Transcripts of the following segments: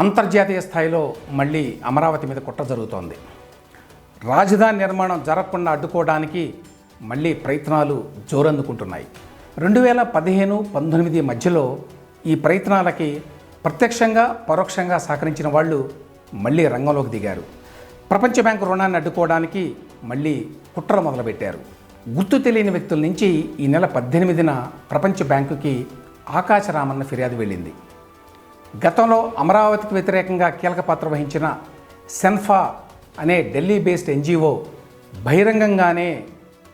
అంతర్జాతీయ స్థాయిలో మళ్ళీ అమరావతి మీద కుట్ర జరుగుతోంది. రాజధాని నిర్మాణం జరగకుండా అడ్డుకోవడానికి మళ్ళీ ప్రయత్నాలు జోరందుకుంటున్నాయి. రెండు వేల పదిహేను పంతొమ్మిది మధ్యలో ఈ ప్రయత్నాలకి ప్రత్యక్షంగా పరోక్షంగా సహకరించిన వాళ్ళు మళ్ళీ రంగంలోకి దిగారు. ప్రపంచ బ్యాంకు రుణాన్ని అడ్డుకోవడానికి మళ్ళీ కుట్ర మొదలుపెట్టారు. గుర్తు తెలియని వ్యక్తుల నుంచి ఈ నెల పద్దెనిమిదిన ప్రపంచ బ్యాంకుకి ఆకాశరామన్న ఫిర్యాదు వెళ్ళింది. గతంలో అమరావతికి వ్యతిరేకంగా కీలక పాత్ర వహించిన సెన్ఫా అనే ఢిల్లీ బేస్డ్ ఎన్జిఓ బహిరంగంగానే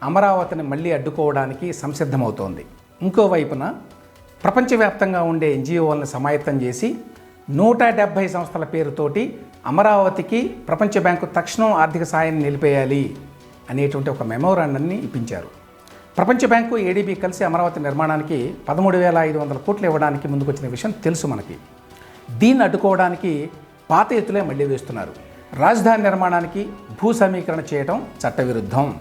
అమరావతిని మళ్ళీ అడ్డుకోవడానికి సంసిద్ధమవుతోంది. ఇంకోవైపున ప్రపంచవ్యాప్తంగా ఉండే ఎన్జిఓలను సమాయత్తం చేసి నూట డెబ్భై సంస్థల పేరుతోటి అమరావతికి ప్రపంచ బ్యాంకు తక్షణం ఆర్థిక సాయాన్ని నిలిపేయాలి అనేటువంటి ఒక మెమోరాండాన్ని ఇప్పించారు. ప్రపంచ బ్యాంకు ఏడీబీ కలిసి అమరావతి నిర్మాణానికి పదమూడు వేల ఐదు వందల కోట్లు ఇవ్వడానికి ముందుకొచ్చిన విషయం తెలుసు మనకి. దీన్ని అడ్డుకోవడానికి పాత ఎత్తులే మళ్ళీ వేస్తున్నారు. రాజధాని నిర్మాణానికి భూ సమీకరణ చేయడం చట్టవిరుద్ధం.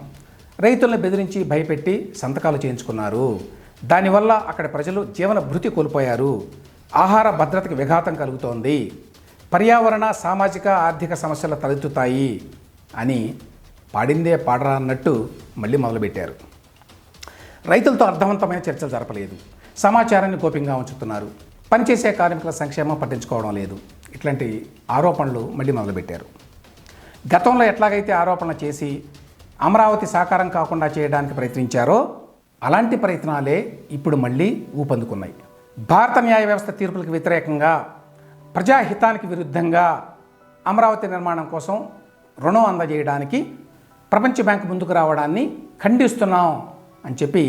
రైతులను బెదిరించి భయపెట్టి సంతకాలు చేయించుకున్నారు. దానివల్ల అక్కడ ప్రజలు జీవన భృతి కోల్పోయారు. ఆహార భద్రతకు విఘాతం కలుగుతోంది. పర్యావరణ సామాజిక ఆర్థిక సమస్యలు తలెత్తుతాయి అని పాడిందే పాడరా అన్నట్టు మళ్ళీ మొదలుపెట్టారు. రైతులతో అర్థవంతమైన చర్చలు జరపలేదు. సమాచారాన్ని గోప్యంగా ఉంచుతున్నారు. పనిచేసే కార్మికుల సంక్షేమం పట్టించుకోవడం లేదు. ఇట్లాంటి ఆరోపణలు మళ్ళీ మొదలుపెట్టారు. గతంలో ఎట్లాగైతే ఆరోపణలు చేసి అమరావతి సాకారం కాకుండా చేయడానికి ప్రయత్నించారో అలాంటి ప్రయత్నాలే ఇప్పుడు మళ్ళీ ఊపందుకున్నాయి. భారత న్యాయ వ్యవస్థ తీర్పులకు వ్యతిరేకంగా ప్రజాహితానికి విరుద్ధంగా అమరావతి నిర్మాణం కోసం రుణం అందజేయడానికి ప్రపంచ బ్యాంకు ముందుకు రావడాన్ని ఖండిస్తున్నాం అని చెప్పి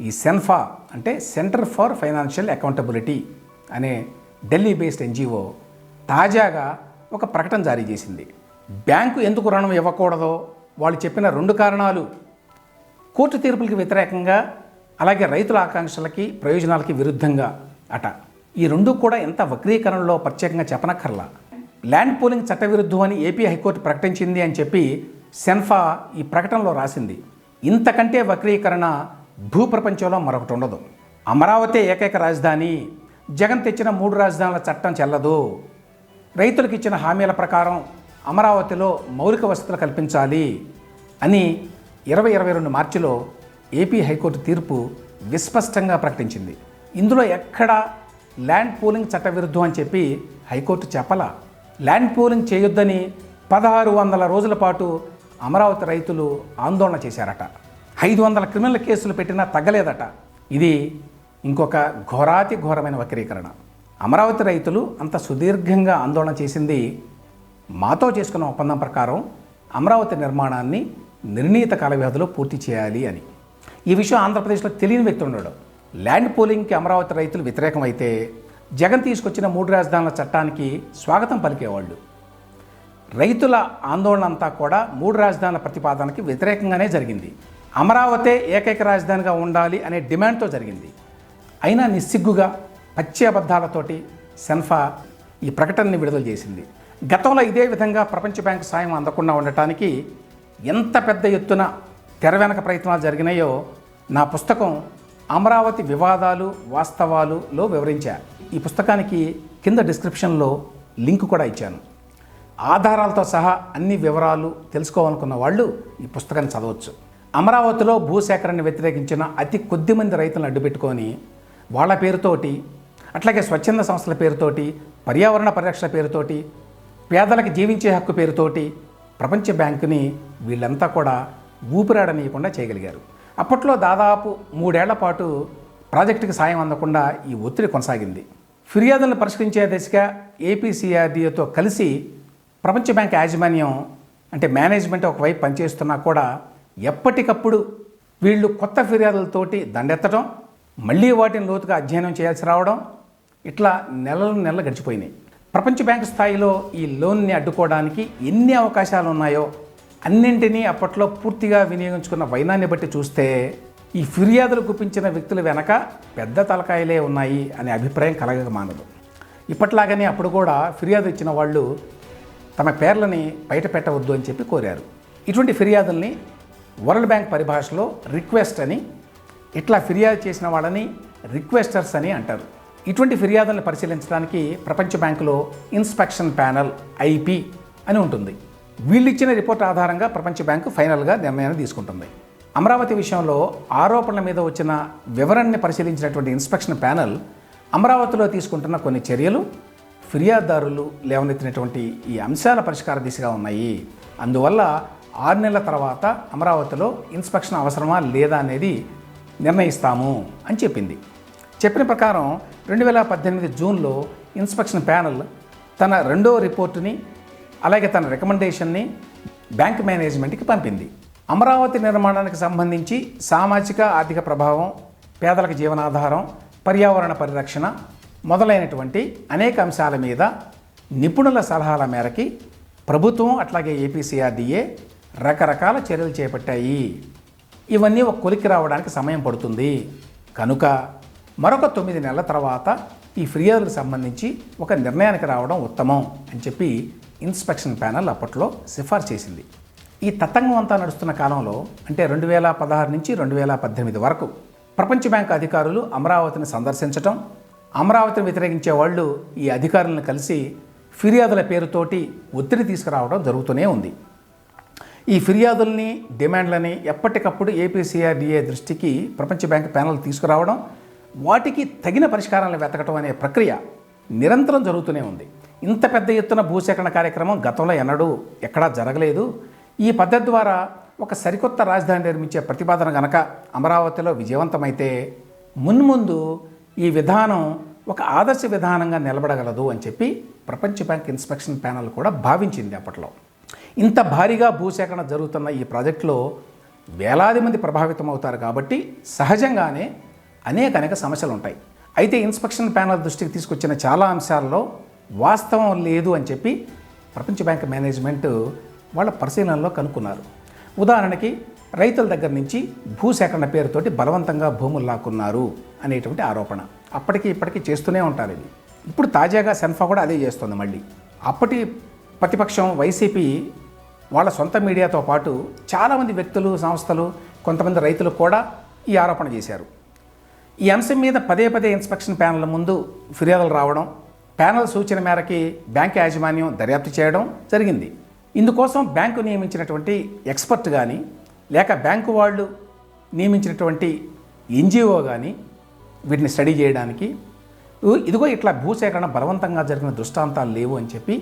ఈ సెన్ఫా అంటే సెంటర్ ఫర్ ఫైనాన్షియల్ అకౌంటబిలిటీ అనే ఢిల్లీ బేస్డ్ ఎన్జిఓ తాజాగా ఒక ప్రకటన జారీ చేసింది. బ్యాంకు ఎందుకు రుణం ఇవ్వకూడదో వాళ్ళు చెప్పిన రెండు కారణాలు. కోర్టు తీర్పులకు వ్యతిరేకంగా అలాగే రైతుల ఆకాంక్షలకి ప్రయోజనాలకి విరుద్ధంగా అట. ఈ రెండు కూడా ఎంత వక్రీకరణలో ప్రత్యేకంగా చెప్పనక్కర్లా. ల్యాండ్ పోలింగ్ చట్టవిరుద్ధం అని ఏపీ హైకోర్టు ప్రకటించింది అని చెప్పి సెన్ఫా ఈ ప్రకటనలో రాసింది. ఇంతకంటే వక్రీకరణ భూప్రపంచంలో మరొకటి ఉండదు. అమరావతి ఏకైక రాజధాని జగన్ తెచ్చిన మూడు రాజధానుల చట్టం చెల్లదు. రైతులకు ఇచ్చిన హామీల ప్రకారం అమరావతిలో మౌలిక వసతులు కల్పించాలి అని ఇరవై ఇరవై రెండు మార్చిలో ఏపీ హైకోర్టు తీర్పు విస్పష్టంగా ప్రకటించింది. ఇందులో ఎక్కడా ల్యాండ్ పూలింగ్ చట్టవిరుద్ధం అని చెప్పి హైకోర్టు చెప్పలా. ల్యాండ్ పూలింగ్ చేయొద్దని పదహారు వందల రోజుల పాటు అమరావతి రైతులు ఆందోళన చేశారట. ఐదు వందల క్రిమినల్ కేసులు పెట్టినా తగ్గలేదట. ఇది ఇంకొక ఘోరాతి ఘోరమైన వక్రీకరణ. అమరావతి రైతులు అంత సుదీర్ఘంగా ఆందోళన చేసింది మాతో చేసుకున్న ఒప్పందం ప్రకారం అమరావతి నిర్మాణాన్ని నిర్ణీత కాల వ్యవధిలో పూర్తి చేయాలి అని. ఈ విషయం ఆంధ్రప్రదేశ్లో తెలియని వ్యక్తి ఉన్నాడు ల్యాండ్ పోలింగ్కి అమరావతి రైతులు వ్యతిరేకమైతే జగన్ తీసుకొచ్చిన మూడు రాజధానుల చట్టానికి స్వాగతం పలికేవాళ్ళు. రైతుల ఆందోళన అంతా కూడా మూడు రాజధానుల ప్రతిపాదనకి వ్యతిరేకంగానే జరిగింది. అమరావతే ఏకైక రాజధానిగా ఉండాలి అనే డిమాండ్తో జరిగింది. అయినా నిస్సిగ్గుగా పచ్చి అబద్ధాలతోటి సెన్ఫా ఈ ప్రకటనని విడుదల చేసింది. గతంలో ఇదే విధంగా ప్రపంచ బ్యాంకు సాయం అందకుండా ఉండటానికి ఎంత పెద్ద ఎత్తున తెర వెనక ప్రయత్నాలు జరిగినాయో నా పుస్తకం అమరావతి వివాదాలు వాస్తవాలులో వివరించా. ఈ పుస్తకానికి కింద డిస్క్రిప్షన్లో లింక్ కూడా ఇచ్చాను. ఆధారాలతో సహా అన్ని వివరాలు తెలుసుకోవాలనుకున్న వాళ్ళు ఈ పుస్తకాన్ని చదవచ్చు. అమరావతిలో భూసేకరణను వ్యతిరేకించిన అతి కొద్ది మంది రైతులను అడ్డుపెట్టుకొని వాళ్ళ పేరుతోటి అట్లాగే స్వచ్ఛంద సంస్థల పేరుతోటి పర్యావరణ పరిరక్షణ పేరుతోటి పేదలకు జీవించే హక్కు పేరుతోటి ప్రపంచ బ్యాంకుని వీళ్ళంతా కూడా ఊపిరాడనీయకుండా చేయగలిగారు. అప్పట్లో దాదాపు మూడేళ్ళ పాటు ప్రాజెక్టుకి సాయం అందకుండా ఈ ఒత్తిడి కొనసాగింది. ఫిర్యాదులను పరిష్కరించే దిశగా ఏపీసీఆర్డీఏతో కలిసి ప్రపంచ బ్యాంక్ యాజమాన్యం అంటే మేనేజ్మెంట్ ఒకవైపు పనిచేస్తున్నా కూడా ఎప్పటికప్పుడు వీళ్ళు కొత్త ఫిర్యాదులతోటి దండెత్తడం మళ్ళీ వాటిని లోతుగా అధ్యయనం చేయాల్సి రావడం ఇట్లా నెలలు నెలలు గడిచిపోయినాయి. ప్రపంచ బ్యాంకు స్థాయిలో ఈ లోన్ని అడ్డుకోవడానికి ఎన్ని అవకాశాలు ఉన్నాయో అన్నింటినీ అప్పట్లో పూర్తిగా వినియోగించుకున్న వైనాన్ని బట్టి చూస్తే ఈ ఫిర్యాదులు గుప్పించిన వ్యక్తుల వెనక పెద్ద తలకాయలే ఉన్నాయి అనే అభిప్రాయం కలగక మానదు. ఇప్పట్లాగనే అప్పుడు కూడా ఫిర్యాదు ఇచ్చిన వాళ్ళు తమ పేర్లని బయట పెట్టవద్దు అని చెప్పి కోరారు. ఇటువంటి ఫిర్యాదుల్ని వరల్డ్ బ్యాంక్ పరిభాషలో రిక్వెస్ట్ అని ఇట్లా ఫిర్యాదు చేసిన వాళ్ళని రిక్వెస్టర్స్ అని అంటారు. ఇటువంటి ఫిర్యాదులను పరిశీలించడానికి ప్రపంచ బ్యాంకులో ఇన్స్పెక్షన్ ప్యానల్ ఐపి అని ఉంటుంది. వీళ్ళు ఇచ్చిన రిపోర్ట్ ఆధారంగా ప్రపంచ బ్యాంకు ఫైనల్గా నిర్ణయాన్ని తీసుకుంటుంది. అమరావతి విషయంలో ఆరోపణల మీద వచ్చిన వివరణని పరిశీలించినటువంటి ఇన్స్పెక్షన్ ప్యానల్ అమరావతిలో తీసుకుంటున్న కొన్ని చర్యలు ఫిర్యాదుదారులు లేవనెత్తినటువంటి ఈ అంశాల పరిష్కార దిశగా ఉన్నాయి. అందువల్ల ఆరు నెలల తర్వాత అమరావతిలో ఇన్స్పెక్షన్ అవసరమా లేదా అనేది నిర్ణయిస్తాము అని చెప్పింది. చెప్పిన ప్రకారం రెండు వేల పద్దెనిమిది జూన్లో ఇన్స్పెక్షన్ ప్యానల్ తన రెండో రిపోర్టుని అలాగే తన రికమెండేషన్ని బ్యాంక్ మేనేజ్మెంట్కి పంపింది. అమరావతి నిర్మాణానికి సంబంధించి సామాజిక ఆర్థిక ప్రభావం పేదలకు జీవనాధారం పర్యావరణ పరిరక్షణ మొదలైనటువంటి అనేక అంశాల మీద నిపుణుల సలహాల మేరకి ప్రభుత్వం అట్లాగే ఏపీసీఆర్డీఏ రకరకాల చర్యలు చేపట్టాయి. ఇవన్నీ ఒక కొలికి రావడానికి సమయం పడుతుంది. కనుక మరొక తొమ్మిది నెలల తర్వాత ఈ ఫిర్యాదులకు సంబంధించి ఒక నిర్ణయానికి రావడం ఉత్తమం అని చెప్పి ఇన్స్పెక్షన్ ప్యానల్ అప్పట్లో సిఫార్సు చేసింది. ఈ తతంగం అంతా నడుస్తున్న కాలంలో అంటే రెండు వేల పదహారు నుంచి రెండు వేల పద్దెనిమిది వరకు ప్రపంచ బ్యాంకు అధికారులు అమరావతిని సందర్శించటం అమరావతిని వ్యతిరేకించే వాళ్ళు ఈ అధికారులను కలిసి ఫిర్యాదుల పేరుతోటి ఒత్తిడి తీసుకురావడం జరుగుతూనే ఉంది. ఈ ఫిర్యాదుల్ని డిమాండ్లని ఎప్పటికప్పుడు ఏపీసీఆర్డీఏ దృష్టికి ప్రపంచ బ్యాంక్ ప్యానల్ తీసుకురావడం వాటికి తగిన పరిష్కారాలను వెతకడం అనే ప్రక్రియ నిరంతరం జరుగుతూనే ఉంది. ఇంత పెద్ద ఎత్తున భూసేకరణ కార్యక్రమం గతంలో ఎన్నడూ ఎక్కడా జరగలేదు. ఈ పద్ధతి ద్వారా ఒక సరికొత్త రాజధాని నిర్మించే ప్రతిపాదన గనక అమరావతిలో విజయవంతమైతే మున్ముందు ఈ విధానం ఒక ఆదర్శ విధానంగా నిలబడగలదు అని చెప్పి ప్రపంచ బ్యాంక్ ఇన్స్పెక్షన్ ప్యానల్ కూడా భావించింది అప్పట్లో. ఇంత భారీగా భూసేకరణ జరుగుతున్న ఈ ప్రాజెక్టులో వేలాది మంది ప్రభావితం అవుతారు కాబట్టి సహజంగానే అనేక అనేక సమస్యలు ఉంటాయి అయితే ఇన్స్పెక్షన్ ప్యానల్ దృష్టికి తీసుకొచ్చిన చాలా అంశాల్లో వాస్తవం లేదు అని చెప్పి ప్రపంచ బ్యాంక్ మేనేజ్మెంట్ వాళ్ళ పరిశీలనలో కనుక్కున్నారు. ఉదాహరణకి రైతుల దగ్గర నుంచి భూసేకరణ పేరుతోటి బలవంతంగా భూములు లాక్కున్నారు అనేటువంటి ఆరోపణ. అప్పటికి ఇప్పటికీ చేస్తూనే ఉంటారు ఇది. ఇప్పుడు తాజాగా సెన్ఫా కూడా అదే చేస్తుంది మళ్ళీ. అప్పటి ప్రతిపక్షం వైసీపీ వాళ్ళ సొంత మీడియాతో పాటు చాలామంది వ్యక్తులు సంస్థలు కొంతమంది రైతులు కూడా ఈ ఆరోపణ చేశారు. ఈ అంశం మీద పదే పదే ఇన్స్పెక్షన్ ప్యానల్ ముందు ఫిర్యాదులు రావడం ప్యానల్ సూచన మేరకి బ్యాంకు యాజమాన్యం దర్యాప్తు చేయడం జరిగింది. ఇందుకోసం బ్యాంకు నియమించినటువంటి ఎక్స్పర్ట్ కానీ లేక బ్యాంకు వాళ్ళు నియమించినటువంటి ఎన్జిఓ కానీ వీటిని స్టడీ చేయడానికి ఇదిగో ఇట్లా భూసేకరణ బలవంతంగా జరిగిన దృష్టాంతాలు లేవు అని చెప్పి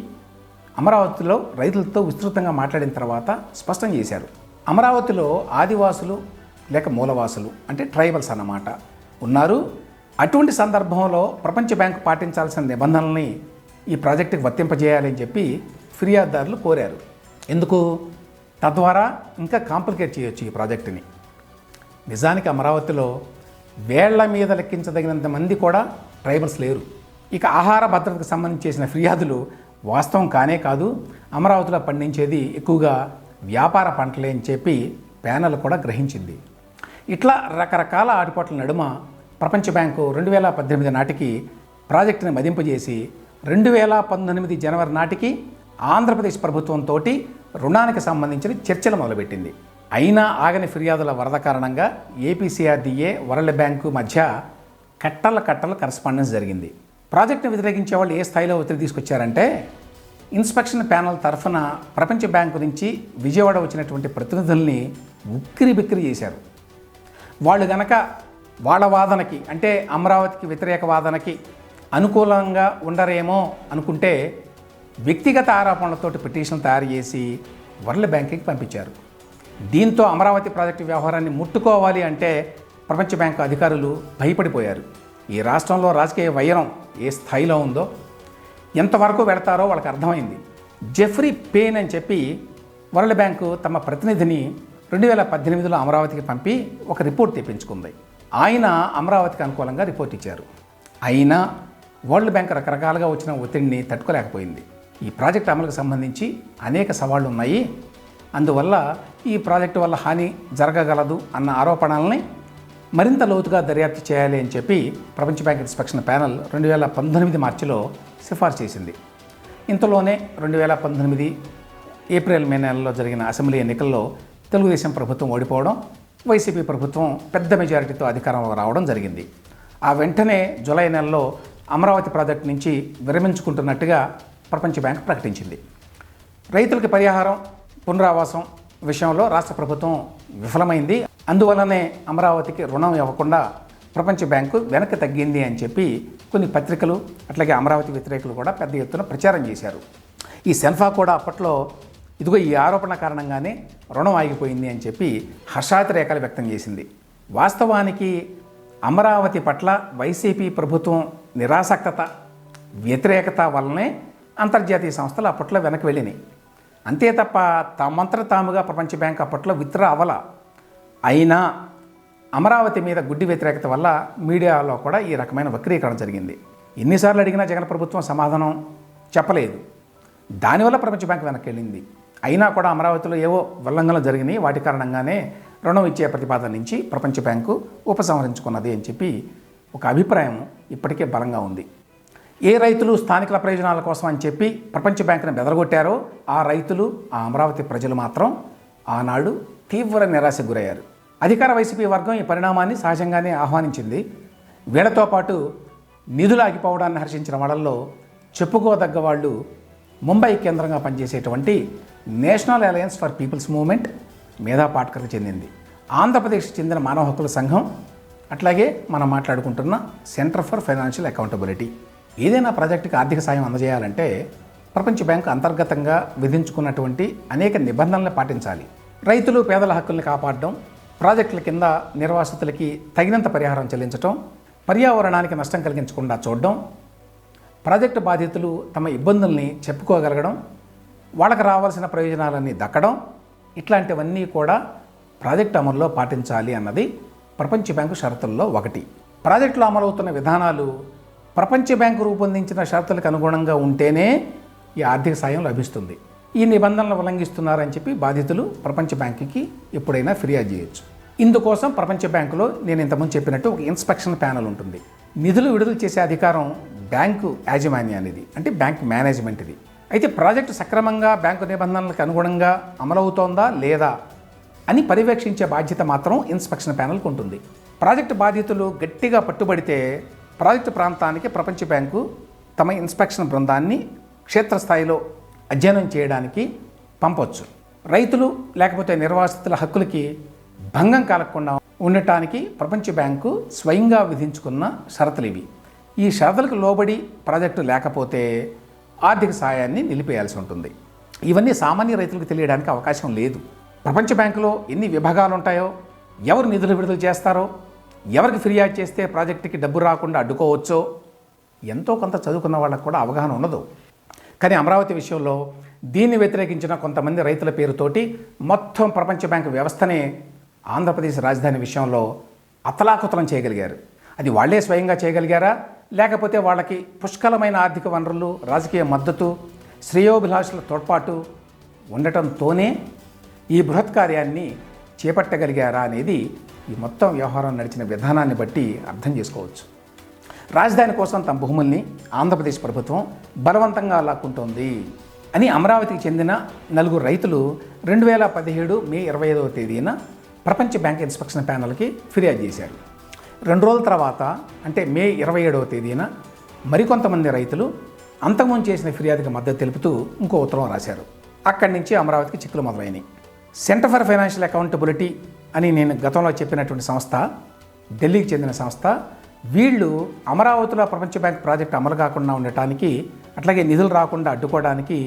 అమరావతిలో రైతులతో విస్తృతంగా మాట్లాడిన తర్వాత స్పష్టం చేశారు. అమరావతిలో ఆదివాసులు లేక మూలవాసులు అంటే ట్రైబల్స్ అన్నమాట ఉన్నారు. అటువంటి సందర్భంలో ప్రపంచ బ్యాంకు పాటించాల్సిన నిబంధనల్ని ఈ ప్రాజెక్టుకి వర్తింపజేయాలని చెప్పి ఫిర్యాదుదారులు కోరారు. ఎందుకు? తద్వారా ఇంకా కాంప్లికేట్ చేయొచ్చు ఈ ప్రాజెక్టుని. నిజానికి అమరావతిలో వేళ్ళ మీద లెక్కించదగినంత మంది కూడా ట్రైబల్స్ లేరు. ఇక ఆహార భద్రతకు సంబంధించి చేసిన ఫిర్యాదులు వాస్తవం కానే కాదు అమరావతిలో పండించేది ఎక్కువగా వ్యాపార పంటలే అని చెప్పి ప్యానల్ కూడా గ్రహించింది. ఇట్లా రకరకాల ఆటుపోట్ల నడుమ ప్రపంచ బ్యాంకు రెండు వేల పద్దెనిమిది నాటికి ప్రాజెక్టుని మదింపజేసి రెండు వేల పంతొమ్మిది జనవరి నాటికి ఆంధ్రప్రదేశ్ ప్రభుత్వంతో రుణానికి సంబంధించిన చర్చలు మొదలుపెట్టింది. అయినా ఆగని ఫిర్యాదుల వరద కారణంగా ఏపీసీఆర్డీఏ వరల్డ్ బ్యాంకు మధ్య కట్టల కట్టల కరస్పాండెన్స్ జరిగింది. ప్రాజెక్టును వ్యతిరేకించే వాళ్ళు ఏ స్థాయిలో ఒత్తిడి తీసుకొచ్చారంటే ఇన్స్పెక్షన్ ప్యానల్ తరఫున ప్రపంచ బ్యాంకు నుంచి విజయవాడ వచ్చినటువంటి ప్రతినిధుల్ని ఉక్కిరి బిక్కిరి చేశారు. వాళ్ళు గనక వాళ్ళ వాదనకి అంటే అమరావతికి వ్యతిరేక వాదనకి అనుకూలంగా ఉండరేమో అనుకుంటే వ్యక్తిగత ఆరోపణలతోటి పిటిషన్ తయారు చేసి వరల్డ్ బ్యాంకింగ్కి పంపించారు. దీంతో అమరావతి ప్రాజెక్టు వ్యవహారాన్ని ముట్టుకోవాలి అంటే ప్రపంచ బ్యాంకు అధికారులు భయపడిపోయారు. ఈ రాష్ట్రంలో రాజకీయ వైరం ఏ స్థాయిలో ఉందో ఎంతవరకు పెడతారో వాళ్ళకి అర్థమైంది. జెఫ్రీ పేన్ అని చెప్పి వరల్డ్ బ్యాంకు తమ ప్రతినిధిని రెండు వేల పద్దెనిమిదిలో అమరావతికి పంపి ఒక రిపోర్ట్ తెప్పించుకుంది. ఆయన అమరావతికి అనుకూలంగా రిపోర్ట్ ఇచ్చారు. అయినా వరల్డ్ బ్యాంక్ రకరకాలుగా వచ్చిన ఒత్తిడిని తట్టుకోలేకపోయింది. ఈ ప్రాజెక్ట్ అమలుకు సంబంధించి అనేక సవాళ్ళు ఉన్నాయి అందువల్ల ఈ ప్రాజెక్టు వల్ల హాని జరగగలదు అన్న ఆరోపణల్ని మరింత లోతుగా దర్యాప్తు చేయాలి అని చెప్పి ప్రపంచ బ్యాంక్ ఇన్స్పెక్షన్ ప్యానల్ రెండు వేల పంతొమ్మిది మార్చిలో సిఫార్సు చేసింది. ఇంతలోనే రెండు వేల పంతొమ్మిది ఏప్రిల్ మే నెలలో జరిగిన అసెంబ్లీ ఎన్నికల్లో తెలుగుదేశం ప్రభుత్వం ఓడిపోవడం వైసీపీ ప్రభుత్వం పెద్ద మెజారిటీతో అధికారం రావడం జరిగింది. ఆ వెంటనే జూలై నెలలో అమరావతి ప్రాజెక్టు నుంచి విరమించుకుంటున్నట్టుగా ప్రపంచ బ్యాంక్ ప్రకటించింది. రైతులకి పరిహారం పునరావాసం విషయంలో రాష్ట్ర ప్రభుత్వం విఫలమైంది. అందువలనే అమరావతికి రుణం ఇవ్వకుండా ప్రపంచ బ్యాంకు వెనక్కి తగ్గింది అని చెప్పి కొన్ని పత్రికలు అట్లాగే అమరావతి వ్యతిరేకులు కూడా పెద్ద ఎత్తున ప్రచారం చేశారు. ఈ సెన్ఫా కూడా అప్పట్లో ఇదిగో ఈ ఆరోపణ కారణంగానే రుణం ఆగిపోయింది అని చెప్పి హర్షాతిరేకాలు వ్యక్తం చేసింది. వాస్తవానికి అమరావతి పట్ల వైసీపీ ప్రభుత్వం నిరాసక్తత వ్యతిరేకత వల్లనే అంతర్జాతీయ సంస్థలు అప్పట్లో వెనక్కి వెళ్ళినాయి. అంతే తప్ప తమంతట తాముగా ప్రపంచ బ్యాంక్ అప్పట్లో విత్డ్రా అవల అయినా అమరావతి మీద గుడ్డి వ్యతిరేకత వల్ల మీడియాలో కూడా ఈ రకమైన వక్రీకరణ జరిగింది. ఎన్నిసార్లు అడిగినా జగన్ ప్రభుత్వం సమాధానం చెప్పలేదు. దానివల్ల ప్రపంచ బ్యాంక్ వెనక్కి వెళ్ళింది. అయినా కూడా అమరావతిలో ఏవో ఉల్లంఘనలు జరిగినాయి. వాటి కారణంగానే రుణం ఇచ్చే ప్రతిపాదన నుంచి ప్రపంచ బ్యాంకు ఉపసంహరించుకున్నది అని చెప్పి ఒక అభిప్రాయం ఇప్పటికే బలంగా ఉంది. ఏ రైతులు స్థానికుల ప్రయోజనాల కోసం అని చెప్పి ప్రపంచ బ్యాంకును బెదరగొట్టారో ఆ రైతులు ఆ అమరావతి ప్రజలు మాత్రం ఆనాడు తీవ్ర నిరాశకు గురయ్యారు. అధికార వైసీపీ వర్గం ఈ పరిణామాన్ని సహజంగానే ఆహ్వానించింది. వీళ్ళతో పాటు నిధులు ఆగిపోవడాన్ని హర్షించిన వాళ్ళల్లో చెప్పుకోదగ్గ వాళ్ళు ముంబై కేంద్రంగా పనిచేసేటువంటి national alliance for people's movement Medha పాట్కర్కి చెందింది. ఆంధ్రప్రదేశ్కి చెందిన మానవ హక్కుల సంఘం అట్లాగే మనం మాట్లాడుకుంటున్న సెంటర్ ఫర్ ఫైనాన్షియల్ అకౌంటబిలిటీ. ఏదైనా ప్రాజెక్టుకి ఆర్థిక సాయం అందజేయాలంటే ప్రపంచ బ్యాంకు అంతర్గతంగా విధించుకున్నటువంటి అనేక నిబంధనలు పాటించాలి. రైతులు పేదల హక్కుల్ని కాపాడడం ప్రాజెక్టుల కింద నిర్వాసితులకి తగినంత పరిహారం చెల్లించటం పర్యావరణానికి నష్టం కలిగించకుండా చూడడం ప్రాజెక్టు బాధితులు తమ ఇబ్బందుల్ని చెప్పుకోగలగడం వాళ్ళకి రావాల్సిన ప్రయోజనాలన్నీ దక్కడం ఇట్లాంటివన్నీ కూడా ప్రాజెక్టు అమలులో పాటించాలి అన్నది ప్రపంచ బ్యాంకు షరతుల్లో ఒకటి. ప్రాజెక్టులో అమలవుతున్న విధానాలు ప్రపంచ బ్యాంకు రూపొందించిన షరతులకు అనుగుణంగా ఉంటేనే ఈ ఆర్థిక సాయం లభిస్తుంది. ఈ నిబంధనలు ఉల్లంఘిస్తున్నారని చెప్పి బాధితులు ప్రపంచ బ్యాంకుకి ఎప్పుడైనా ఫిర్యాదు చేయొచ్చు. ఇందుకోసం ప్రపంచ బ్యాంకులో నేను ఇంతకుముందు చెప్పినట్టు ఒక ఇన్స్పెక్షన్ ప్యానల్ ఉంటుంది. నిధులు విడుదల చేసే అధికారం బ్యాంకు యాజమాన్యానిది అంటే బ్యాంక్ మేనేజ్మెంట్ది అయితే ప్రాజెక్టు సక్రమంగా బ్యాంకు నిబంధనలకు అనుగుణంగా అమలవుతోందా లేదా అని పర్యవేక్షించే బాధ్యత మాత్రం ఇన్స్పెక్షన్ ప్యానల్కి ఉంటుంది. ప్రాజెక్టు బాధితులు గట్టిగా పట్టుబడితే ప్రాజెక్టు ప్రాంతానికి ప్రపంచ బ్యాంకు తమ ఇన్స్పెక్షన్ బృందాన్ని క్షేత్రస్థాయిలో అధ్యయనం చేయడానికి పంపవచ్చు రైతులు లేకపోతే నిర్వాసితుల హక్కులకి భంగం కలగకుండా ఉండటానికి ప్రపంచ బ్యాంకు స్వయంగా విధించుకున్న షరతులు ఇవి. ఈ షరతులకు లోబడి ప్రాజెక్టు లేకపోతే ఆర్థిక సాయాన్ని నిలిపేయాల్సి ఉంటుంది. ఇవన్నీ సామాన్య రైతులకు తెలియడానికి అవకాశం లేదు. ప్రపంచ బ్యాంకులో ఎన్ని విభాగాలు ఉంటాయో ఎవరు నిధులు విడుదల చేస్తారో ఎవరికి ఫిర్యాదు చేస్తే ప్రాజెక్టుకి డబ్బు రాకుండా అడ్డుకోవచ్చో ఎంతో కొంత చదువుకున్న వాళ్ళకు కూడా అవగాహన ఉండదు. కానీ అమరావతి విషయంలో దీన్ని వ్యతిరేకించిన కొంతమంది రైతుల పేరుతోటి మొత్తం ప్రపంచ బ్యాంకు వ్యవస్థనే ఆంధ్రప్రదేశ్ రాజధాని విషయంలో అతలాకుతలం చేయగలిగారు. అది వాళ్ళే స్వయంగా చేయగలిగారా? లేకపోతే వాళ్ళకి పుష్కలమైన ఆర్థిక వనరులు రాజకీయ మద్దతు శ్రేయోభిలాషుల తోడ్పాటు ఉండటంతోనే ఈ బృహత్ కార్యాన్ని చేపట్టగలిగారా అనేది ఈ మొత్తం వ్యవహారం నడిచిన విధానాన్ని బట్టి అర్థం చేసుకోవచ్చు. రాజధాని కోసం తమ భూముల్ని ఆంధ్రప్రదేశ్ ప్రభుత్వం బలవంతంగా లాక్కుంటోంది అని అమరావతికి చెందిన నలుగురు రైతులు రెండు వేల పదిహేడు మే ఇరవై ఐదవ తేదీన ప్రపంచ బ్యాంక్ ఇన్స్పెక్షన్ ప్యానల్కి ఫిర్యాదు చేశారు. రెండు రోజుల తర్వాత అంటే మే ఇరవై ఏడవ తేదీన మరికొంతమంది రైతులు అంతకుముందు చేసిన ఫిర్యాదుకి మద్దతు తెలుపుతూ ఇంకో ఉత్తరం రాశారు. అక్కడి నుంచి అమరావతికి చిక్కులు మొదలైనవి సెంటర్ ఫర్ ఫైనాన్షియల్ అకౌంటబిలిటీ అని నేను గతంలో చెప్పినటువంటి సంస్థ ఢిల్లీకి చెందిన సంస్థ వీళ్ళు అమరావతిలో ప్రపంచ బ్యాంక్ ప్రాజెక్టు అమలు కాకుండా ఉండటానికి అట్లాగే నిధులు రాకుండా అడ్డుకోవడానికి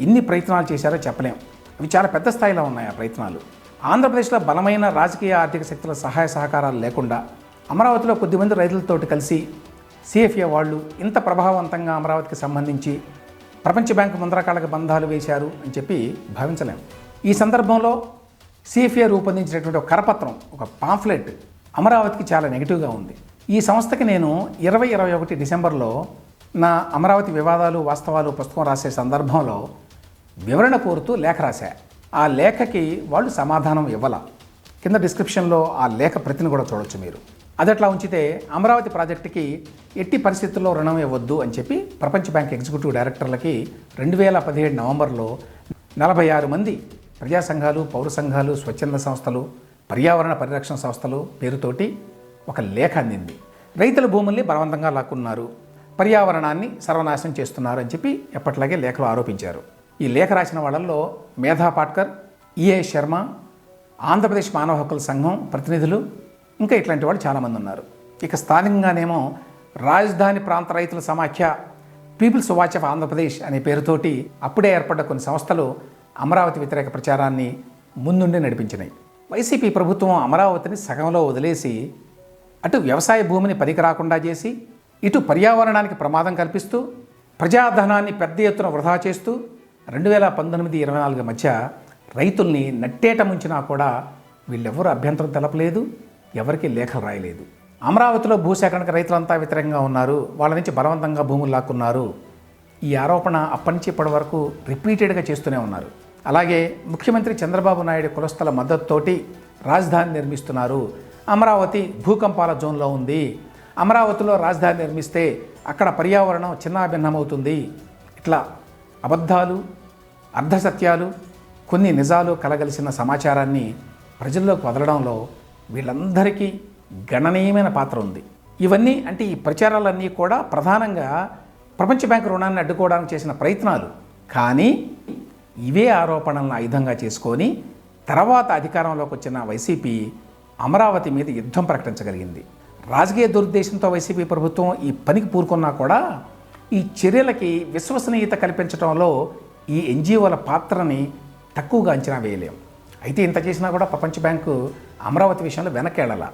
ఎన్ని ప్రయత్నాలు చేశారో చెప్పలేం. అవి చాలా పెద్ద స్థాయిలో ఉన్నాయి ఆ ప్రయత్నాలు. ఆంధ్రప్రదేశ్లో బలమైన రాజకీయ ఆర్థిక శక్తుల సహాయ సహకారాలు లేకుండా అమరావతిలో కొద్దిమంది రైతులతోటి కలిసి సిఎఫ్ఏ వాళ్ళు ఇంత ప్రభావవంతంగా అమరావతికి సంబంధించి ప్రపంచ బ్యాంకు ముందరకాళ్ళకి బంధాలు వేశారు అని చెప్పి భావించలేం. ఈ సందర్భంలో సిఎఫ్ఏ రూపొందించినటువంటి ఒక కరపత్రం ఒక పాంఫ్లెట్ అమరావతికి చాలా నెగిటివ్గా ఉంది. ఈ సంస్థకి నేను ఇరవై ఇరవై ఒకటి డిసెంబర్లో నా అమరావతి వివాదాలు వాస్తవాలు పుస్తకం రాసే సందర్భంలో వివరణ కోరుతూ లేఖ రాశా. ఆ లేఖకి వాళ్ళు సమాధానం ఇవ్వాల? కింద డిస్క్రిప్షన్లో ఆ లేఖ ప్రతిని కూడా చూడొచ్చు మీరు. అదట్లా ఉంచితే అమరావతి ప్రాజెక్టుకి ఎట్టి పరిస్థితుల్లో రుణం ఇవ్వద్దు అని చెప్పి ప్రపంచ బ్యాంక్ ఎగ్జిక్యూటివ్ డైరెక్టర్లకి రెండు వేల పదిహేడు నవంబర్లో నలభై ఆరు మంది ప్రజా సంఘాలు పౌర సంఘాలు స్వచ్ఛంద సంస్థలు పర్యావరణ పరిరక్షణ సంస్థలు పేరుతోటి ఒక లేఖ అందింది. రైతుల భూముల్ని బలవంతంగా లాక్కున్నారు. పర్యావరణాన్ని సర్వనాశనం చేస్తున్నారు అని చెప్పి ఎప్పట్లాగే లేఖలు ఆరోపించారు. ఈ లేఖ రాసిన వాళ్ళల్లో మేధా పాట్కర్ ఈఏ శర్మ ఆంధ్రప్రదేశ్ మానవ హక్కుల సంఘం ప్రతినిధులు ఇంకా ఇట్లాంటి వాళ్ళు చాలామంది ఉన్నారు. ఇక స్థానికంగానేమో రాజధాని ప్రాంత రైతుల సమాఖ్య పీపుల్స్ వాచ్ ఆఫ్ ఆంధ్రప్రదేశ్ అనే పేరుతోటి అప్పుడే ఏర్పడ్డ కొన్ని సంస్థలు అమరావతి వ్యతిరేక ప్రచారాన్ని ముందుండి నడిపించినాయి. వైసీపీ ప్రభుత్వం అమరావతిని సగంలో వదిలేసి అటు వ్యవసాయ భూమిని పనికి రాకుండా చేసి ఇటు పర్యావరణానికి ప్రమాదం కల్పిస్తూ ప్రజాధనాన్ని పెద్ద ఎత్తున వృధా చేస్తూ రెండు వేల పంతొమ్మిది ఇరవై నాలుగు మధ్య రైతుల్ని నట్టేట ముంచినా కూడా వీళ్ళెవరూ అభ్యంతరం తెలపలేదు ఎవరికీ లేఖలు రాయలేదు. అమరావతిలో భూసేకరణకు రైతులంతా వ్యతిరేకంగా ఉన్నారు వాళ్ళ నుంచి బలవంతంగా భూములు లాక్కున్నారు. ఈ ఆరోపణ అప్పటి నుంచి ఇప్పటి వరకు రిపీటెడ్గా చేస్తూనే ఉన్నారు. అలాగే ముఖ్యమంత్రి చంద్రబాబు నాయుడు కులస్థల మద్దతుతోటి రాజధాని నిర్మిస్తున్నారు. అమరావతి భూకంపాల జోన్లో ఉంది. అమరావతిలో రాజధాని నిర్మిస్తే అక్కడ పర్యావరణం చిన్నాభిన్నమవుతుంది. ఇట్లా అబద్ధాలు అర్ధసత్యాలు కొన్ని నిజాలు కలగలిసిన సమాచారాన్ని ప్రజల్లోకి వదలడంలో వీళ్ళందరికీ గణనీయమైన పాత్ర ఉంది. ఇవన్నీ అంటే ఈ ప్రచారాలన్నీ కూడా ప్రధానంగా ప్రపంచ బ్యాంకు రుణాన్ని అడ్డుకోవడానికి చేసిన ప్రయత్నాలు. కానీ ఇవే ఆరోపణలను ఆయుధంగా చేసుకొని తర్వాత అధికారంలోకి వచ్చిన వైసీపీ అమరావతి మీద యుద్ధం ప్రకటించగలిగింది. రాజకీయ దురుద్దేశంతో వైసీపీ ప్రభుత్వం ఈ పనికి పూరుకున్నా కూడా ఈ చర్యలకి విశ్వసనీయత కల్పించడంలో ఈ ఎన్జిఓల పాత్రని తక్కువగా అంచనా వేయలేం. అయితే ఇంత చేసినా కూడా ప్రపంచ బ్యాంకు అమరావతి విషయంలో వెనకేళాల.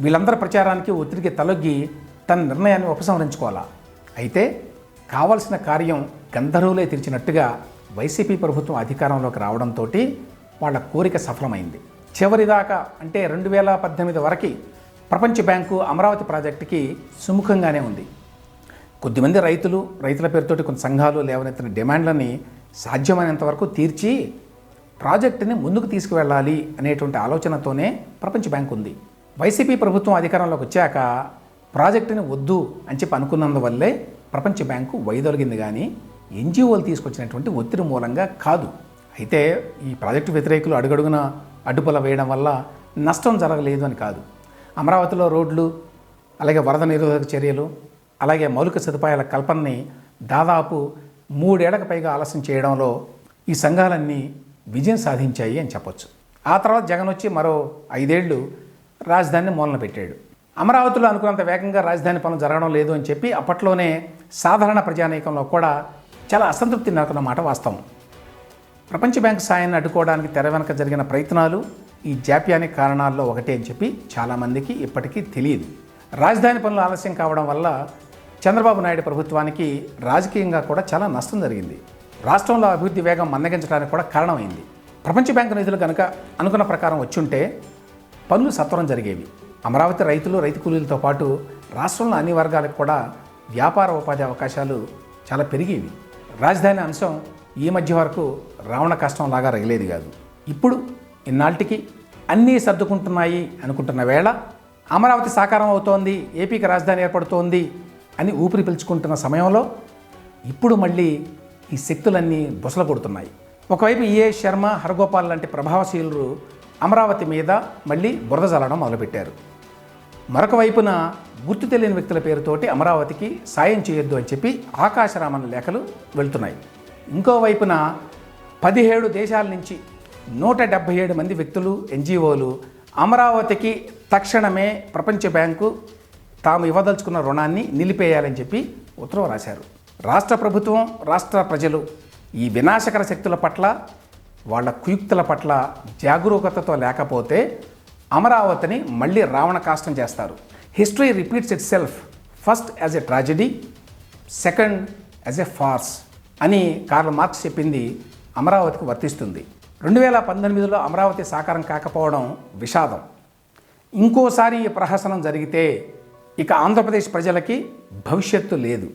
వీళ్ళందరి ప్రచారానికి ఒత్తిడికి తలొగ్గి తన నిర్ణయాన్ని ఉపసంహరించుకోవాలా? అయితే కావలసిన కార్యం గంధర్వులే తెరిచినట్టుగా వైసీపీ ప్రభుత్వం అధికారంలోకి రావడంతో వాళ్ళ కోరిక సఫలమైంది. చివరిదాకా అంటే రెండు వేల పద్దెనిమిది వరకు ప్రపంచ బ్యాంకు అమరావతి ప్రాజెక్టుకి సుముఖంగానే ఉంది. కొద్దిమంది రైతులు రైతుల పేరుతోటి కొన్ని సంఘాలు లేవనెత్తిన డిమాండ్లని సాధ్యమైనంత వరకు తీర్చి ప్రాజెక్టుని ముందుకు తీసుకువెళ్ళాలి అనేటువంటి ఆలోచనతోనే ప్రపంచ బ్యాంక్ ఉంది. వైసీపీ ప్రభుత్వం అధికారంలోకి వచ్చాక ప్రాజెక్టుని వద్దు అని చెప్పి అనుకున్నందువల్లే ప్రపంచ బ్యాంకు వైదొలిగింది కానీ ఎన్జిఓలు తీసుకొచ్చినటువంటి ఒత్తిడి మూలంగా కాదు. అయితే ఈ ప్రాజెక్టు వ్యతిరేకులు అడుగడుగున అడ్డుపల వేయడం వల్ల నష్టం జరగలేదు అని కాదు. అమరావతిలో రోడ్లు అలాగే వరద నిరోధక చర్యలు అలాగే మౌలిక సదుపాయాల కల్పనని దాదాపు మూడేళ్ళకు పైగా ఆలస్యం చేయడంలో ఈ సంఘాలన్నీ విజయం సాధించాయి అని చెప్పొచ్చు. ఆ తర్వాత జగన్ వచ్చి మరో ఐదేళ్ళు రాజధానిని మూలన పెట్టాడు అమరావతిలో అనుకున్నంత వేగంగా రాజధాని పనులు జరగడం లేదు అని చెప్పి అప్పట్లోనే సాధారణ ప్రజానీకంలో కూడా చాలా అసంతృప్తి నెలకొన్న మాట వాస్తవం. ప్రపంచ బ్యాంక్ సాయాన్ని అడ్డుకోవడానికి తెర వెనక జరిగిన ప్రయత్నాలు ఈ జాప్యానికి కారణాల్లో ఒకటే అని చెప్పి చాలామందికి ఇప్పటికీ తెలియదు. రాజధాని పనులు ఆలస్యం కావడం వల్ల చంద్రబాబు నాయుడు ప్రభుత్వానికి రాజకీయంగా కూడా చాలా నష్టం జరిగింది. రాష్ట్రంలో అభివృద్ధి వేగం మందగించడానికి కూడా కారణమైంది. ప్రపంచ బ్యాంకు నిధులు కనుక అనుకున్న ప్రకారం వచ్చుంటే పనులు సత్వరం జరిగేవి. అమరావతి రైతులు రైతు కూలీలతో పాటు రాష్ట్రంలో అన్ని వర్గాలకు కూడా వ్యాపార ఉపాధి అవకాశాలు చాలా పెరిగేవి. రాజధాని అంశం ఈ మధ్య వరకు రావణ కష్టంలాగా రగిలేది కాదు. ఇప్పుడు ఇన్నాటికి అన్నీ సర్దుకుంటున్నాయి అనుకుంటున్న వేళ అమరావతి సాకారం అవుతోంది ఏపీకి రాజధాని ఏర్పడుతోంది అని ఊపిరి పీల్చుకుంటున్న సమయంలో ఇప్పుడు మళ్ళీ ఈ శక్తులన్నీ బుసలు కొడుతున్నాయి. ఒకవైపు ఏ. శర్మ హరగోపాల్ లాంటి ప్రభావశీలు అమరావతి మీద మళ్ళీ బురద చల్లడం మొదలుపెట్టారు. మరొక వైపున గుర్తు తెలియని వ్యక్తుల పేరుతోటి అమరావతికి సాయం చేయొద్దు అని చెప్పి ఆకాశరామన్ లేఖలు వెళ్తున్నాయి. ఇంకోవైపున పదిహేడు దేశాల నుంచి నూట డెబ్భై ఏడు మంది వ్యక్తులు ఎన్జిఓలు అమరావతికి తక్షణమే ప్రపంచ బ్యాంకు తాము ఇవ్వదలుచుకున్న రుణాన్ని నిలిపేయాలని చెప్పి ఉత్తర్వు రాశారు. రాష్ట్ర ప్రభుత్వం రాష్ట్ర ప్రజలు ఈ వినాశకర శక్తుల పట్ల వాళ్ళ కుయుక్తుల పట్ల జాగరూకతతో లేకపోతే అమరావతిని మళ్ళీ రావణ కాష్టం చేస్తారు. History repeats itself. First as a tragedy second as a farce. అని కార్ల్ మార్క్స్ చెప్పింది అమరావతికి వర్తిస్తుంది. రెండు వేల పంతొమ్మిదిలో అమరావతి సాకారం కాకపోవడం విషాదం. ఇంకోసారి ఈ ప్రహసనం జరిగితే ఇక ఆంధ్రప్రదేశ్ ప్రజలకి భవిష్యత్తు లేదు.